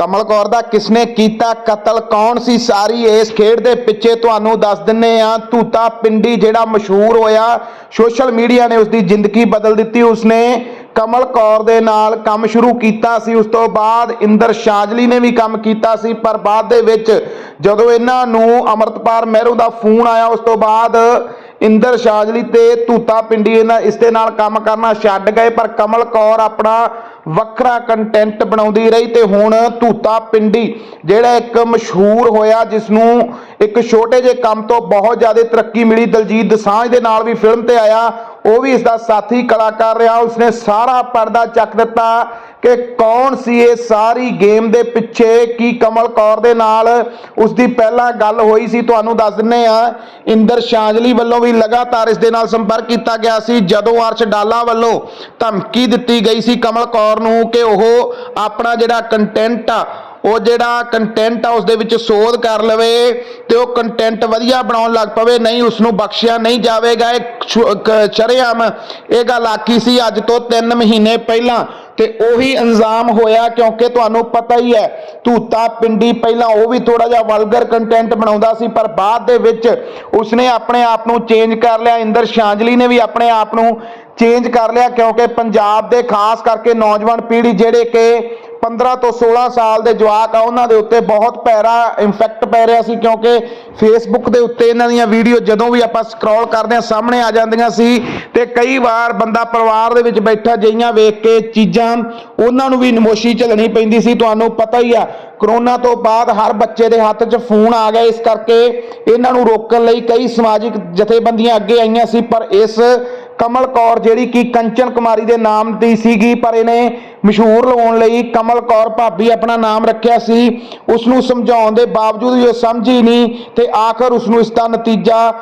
ਕਮਲ ਕੌਰ ਦਾ ਕਿਸਨੇ ਕੀਤਾ ਕਤਲ? ਕੌਣ ਸੀ ਸਾਰੀ ਇਸ ਖੇਡ ਦੇ ਪਿੱਛੇ? ਤੁਹਾਨੂੰ ਦੱਸ ਦਿੰਨੇ ਆ ਧੂਤਾ ਪਿੰਡੀ ਜਿਹੜਾ ਮਸ਼ਹੂਰ ਹੋਇਆ, ਸੋਸ਼ਲ ਮੀਡੀਆ ਨੇ ਉਸ ਦੀ ਜ਼ਿੰਦਗੀ ਬਦਲ ਦਿੱਤੀ ਉਸਨੇ। ਕਮਲ ਕੌਰ ਦੇ ਨਾਲ ਕੰਮ ਸ਼ੁਰੂ ਕੀਤਾ ਸੀ, ਉਸ ਤੋਂ ਬਾਅਦ ਇੰਦਰ ਸ਼ਾਜਲੀ ਨੇ ਵੀ ਕੰਮ ਕੀਤਾ ਸੀ, ਪਰ ਬਾਅਦ ਦੇ ਵਿੱਚ ਜਦੋਂ ਇਹਨਾਂ ਨੂੰ ਅਮਰਤਪਾਲ ਮਹਿਰੂ ਦਾ ਫੋਨ ਆਇਆ, ਉਸ ਤੋਂ ਬਾਅਦ ਇੰਦਰ ਸ਼ਾਜਲੀ ਤੇ ਤੂਤਾ ਪਿੰਡੀ ਇਹਨਾਂ ਇਸ ਦੇ ਨਾਲ ਕੰਮ ਕਰਨਾ ਛੱਡ ਗਏ, ਪਰ ਕਮਲ ਕੌਰ ਆਪਣਾ ਵੱਖਰਾ ਕੰਟੈਂਟ ਬਣਾਉਂਦੀ ਰਹੀ ਤੇ ਹੁਣ ਤੂਤਾ ਪਿੰਡੀ ਜਿਹੜਾ ਇੱਕ ਮਸ਼ਹੂਰ ਹੋਇਆ ਜਿਸ ਨੂੰ ਇੱਕ ਛੋਟੇ ਜਿਹੇ ਕੰਮ ਤੋਂ ਬਹੁਤ ਜ਼ਿਆਦਾ ਤਰੱਕੀ ਮਿਲੀ, ਦਲਜੀਤ ਦਸਾਂਝ ਦੇ ਨਾਲ ਵੀ ਫਿਲਮ ਤੇ ਆਇਆ ਉਹ ਵੀ ਇਸ ਦਾ ਸਾਥੀ ਕਲਾਕਾਰ ਰਿਹਾ। ਉਸਨੇ ਸਾਰਾ ਪਰਦਾ ਚੱਕ ਦਿੱਤਾ ਕਿ ਕੌਣ ਸੀ ਇਹ ਸਾਰੀ ਗੇਮ ਦੇ ਪਿੱਛੇ? ਕੀ ਕਮਲ ਕੌਰ ਦੇ ਨਾਲ ਉਸ ਦੀ ਪਹਿਲਾਂ ਗੱਲ ਹੋਈ ਸੀ? ਤੁਹਾਨੂੰ ਦੱਸ ਦਿੰਨੇ ਆ, ਇੰਦਰ ਸ਼ਾਂਜਲੀ ਵੱਲੋਂ ਵੀ ਲਗਾਤਾਰ ਇਸ ਦੇ ਨਾਲ ਸੰਪਰਕ ਕੀਤਾ ਗਿਆ ਸੀ। ਜਦੋਂ ਅਰਸ਼ ਡਾਲਾ ਵੱਲੋਂ ਧਮਕੀ ਦਿੱਤੀ ਗਈ ਸੀ ਕਮਲ ਕੌਰ ਨੂੰ ਕਿ ਉਹ ਆਪਣਾ ਜਿਹੜਾ ਕੰਟੈਂਟ ਆ ਉਹ ਜਿਹੜਾ ਕੰਟੈਂਟ ਆ ਉਸ ਦੇ ਵਿੱਚ ਸੋਧ ਕਰ ਲਵੇ ਤੇ ਉਹ ਕੰਟੈਂਟ ਵਧੀਆ ਬਣਾਉਣ ਲੱਗ ਪਵੇ, ਨਹੀਂ ਉਸ ਨੂੰ ਬਖਸ਼ਿਆ ਨਹੀਂ ਜਾਵੇਗਾ, ਇਹ ਛੁ- ਸ਼ਰੇਆਮ ਇਹ ਗੱਲ ਆਖੀ ਸੀ ਅੱਜ ਤੋਂ 3 ਮਹੀਨੇ ਪਹਿਲਾਂ ਤੇ ਉਹੀ ਇੰਜ਼ਾਮ ਹੋਇਆ ਕਿਉਂਕਿ ਤੁਹਾਨੂੰ ਪਤਾ ਹੀ ਹੈ, ਧੂਤਾ ਪਿੰਡੀ ਪਹਿਲਾਂ ਉਹ ਵੀ ਥੋੜਾ ਜਿਹਾ ਵਲਗਰ ਕੰਟੈਂਟ ਬਣਾਉਂਦਾ ਸੀ, ਪਰ ਬਾਅਦ ਦੇ ਵਿੱਚ ਉਸਨੇ ਆਪਣੇ ਆਪ ਨੂੰ ਚੇਂਜ ਕਰ ਲਿਆ, ਇੰਦਰ ਸ਼ਾਂਜਲੀ ਨੇ ਵੀ ਆਪਣੇ ਆਪ ਨੂੰ ਚੇਂਜ ਕਰ ਲਿਆ ਕਿਉਂਕਿ ਪੰਜਾਬ ਦੇ ਖਾਸ ਕਰਕੇ ਨੌਜਵਾਨ ਪੀੜ੍ਹੀ ਜਿਹੜੇ ਕਿ 15 ਤੋਂ 16 ਸਾਲ ਦੇ ਜਵਾਕ ਆ, ਉਹਨਾਂ ਦੇ ਉੱਤੇ ਬਹੁਤ ਪੈਰਾ ਇੰਫੈਕਟ ਪੈ ਰਿਹਾ ਸੀ ਕਿਉਂਕਿ ਫੇਸਬੁੱਕ ਦੇ ਉੱਤੇ ਇਹਨਾਂ ਦੀਆਂ ਵੀਡੀਓ ਜਦੋਂ ਵੀ ਆਪਾਂ ਸਕਰੋਲ ਕਰਦੇ ਆ ਸਾਹਮਣੇ ਆ ਜਾਂਦੀਆਂ ਸੀ ਤੇ ਕਈ ਵਾਰ ਬੰਦਾ ਪਰਿਵਾਰ ਦੇ ਵਿੱਚ ਬੈਠਾ ਜਈਆਂ ਵੇਖ ਕੇ ਚੀਜ਼ਾਂ ਉਹਨਾਂ ਨੂੰ ਵੀ ਨਮੋਸ਼ੀ ਝੱਲਣੀ ਪੈਂਦੀ ਸੀ। ਤੁਹਾਨੂੰ ਪਤਾ ਹੀ ਆ ਕਰੋਨਾ ਤੋਂ ਬਾਅਦ ਹਰ ਬੱਚੇ ਦੇ ਹੱਥ 'ਚ ਫੋਨ ਆ ਗਿਆ। ਇਸ ਕਰਕੇ ਇਹਨਾਂ ਨੂੰ ਰੋਕਣ ਲਈ ਕਈ ਸਮਾਜਿਕ ਜਥੇਬੰਦੀਆਂ ਅੱਗੇ ਆਈਆਂ ਸੀ, ਪਰ ਇਸ ਕਮਲ ਕੌਰ, ਜਿਹੜੀ ਕਿ ਕੰਚਨ ਕੁਮਾਰੀ ਦੇ ਨਾਮ ਦੀ ਸੀਗੀ, ਪਰ ਇਹਨੇ ਮਸ਼ਹੂਰ ਲਵਾਉਣ ਲਈ ਕਮਲ ਕੌਰ ਭਾਬੀ ਆਪਣਾ ਨਾਮ ਰੱਖਿਆ ਸੀ। ਉਸ ਨੂੰ ਸਮਝਾਉਣ ਦੇ ਬਾਵਜੂਦ ਵੀ ਉਹ ਸਮਝੀ ਨਹੀਂ ਤੇ ਆਖਰ ਉਸ ਨੂੰ ਇਸ ਦਾ ਨਤੀਜਾ